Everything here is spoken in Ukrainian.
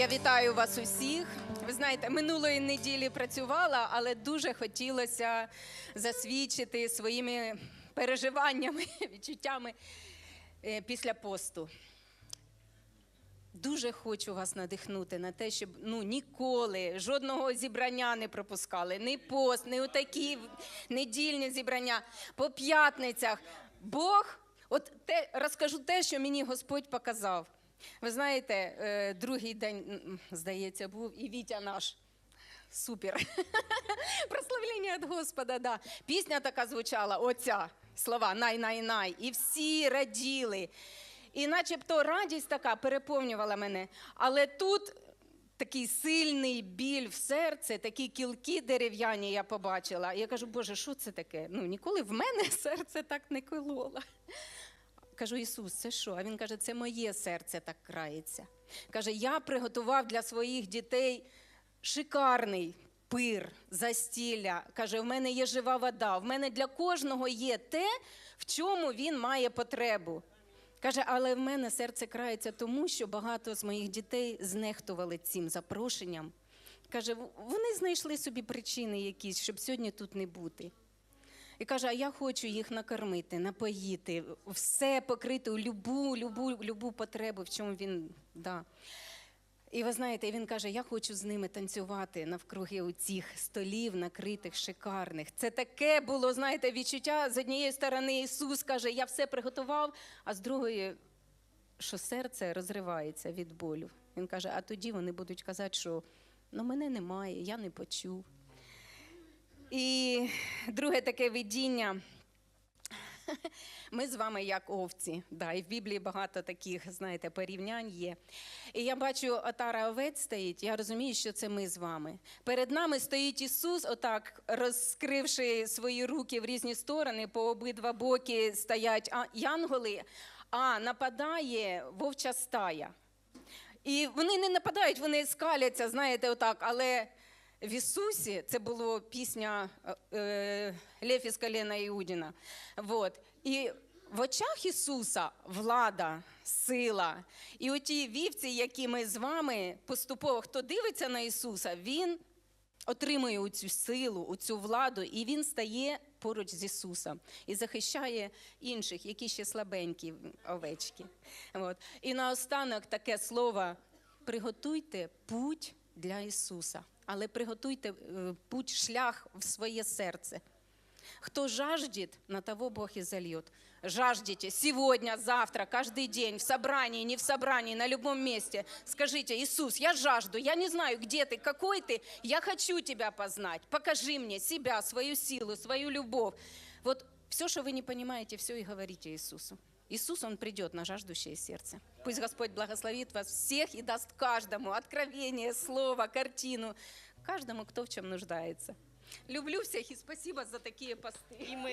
Я вітаю вас усіх. Ви знаєте, минулої неділі працювала, але дуже хотілося засвідчити своїми переживаннями, відчуттями е, після посту. Дуже хочу вас надихнути на те, щоб ну ніколи жодного зібрання не пропускали. Ні пост, ні отакі недільні зібрання по п'ятницях. Бог, от те розкажу те, що мені Господь показав. Ви знаєте, е, другий день, здається, був і Вітя наш. Супер. Прославлення від Господа, да. Пісня така звучала, оця слова най-най-най. І всі раділи. І начебто радість така переповнювала мене. Але тут такий сильний біль в серці, такі кілки дерев'яні я побачила. І я кажу, Боже, що це таке? Ну, ніколи в мене серце так не кололо. Кажу, Ісус, це що? А він каже, це моє серце так крається. Каже, я приготував для своїх дітей шикарний пир, застілля. Каже, в мене є жива вода, в мене для кожного є те, в чому він має потребу. Каже, але в мене серце крається тому, що багато з моїх дітей знехтували цим запрошенням. Каже, вони знайшли собі причини якісь, щоб сьогодні тут не бути. І каже, а я хочу їх накормити, напоїти, все покрити, любу, любу, любу потребу, в чому він. Да. І ви знаєте, він каже: я хочу з ними танцювати навкруги у цих столів, накритих, шикарних. Це таке було, знаєте, відчуття з однієї сторони Ісус каже, я все приготував, а з другої, що серце розривається від болю. Він каже, а тоді вони будуть казати, що ну, мене немає, я не почув. І друге таке видіння. Ми з вами як овці. Да, і в Біблії багато таких, знаєте, порівнянь є. І я бачу, отара овець стоїть, я розумію, що це ми з вами. Перед нами стоїть Ісус, отак, розкривши свої руки в різні сторони, по обидва боки стоять янголи, а нападає вовча стая. І вони не нападають, вони скаляться, знаєте, отак. Але в Ісусі це була пісня е, Лефі з коліна Іудіна. Вот. І в очах Ісуса влада, сила. І оті вівці, які ми з вами поступово, хто дивиться на Ісуса, Він отримує цю силу, цю владу, і він стає поруч з Ісусом і захищає інших, які ще слабенькі овечки. От. І наостанок таке слово: приготуйте путь для Ісуса, але приготуйте е, путь, шлях в своє серце. Кто жаждет, на того Бог и зальет. Жаждете сегодня, завтра, каждый день, в собрании, не в собрании, на любом месте. Скажите, Иисус, я жажду, я не знаю, где ты, какой ты, я хочу тебя познать. Покажи мне себя, свою силу, свою любовь. Вот все, что вы не понимаете, все и говорите Иисусу. Иисус, Он придет на жаждущее сердце. Пусть Господь благословит вас всех и даст каждому откровение, слово, картину, каждому, кто в чем нуждается. Люблю всех и спасибо за такие посты. І ми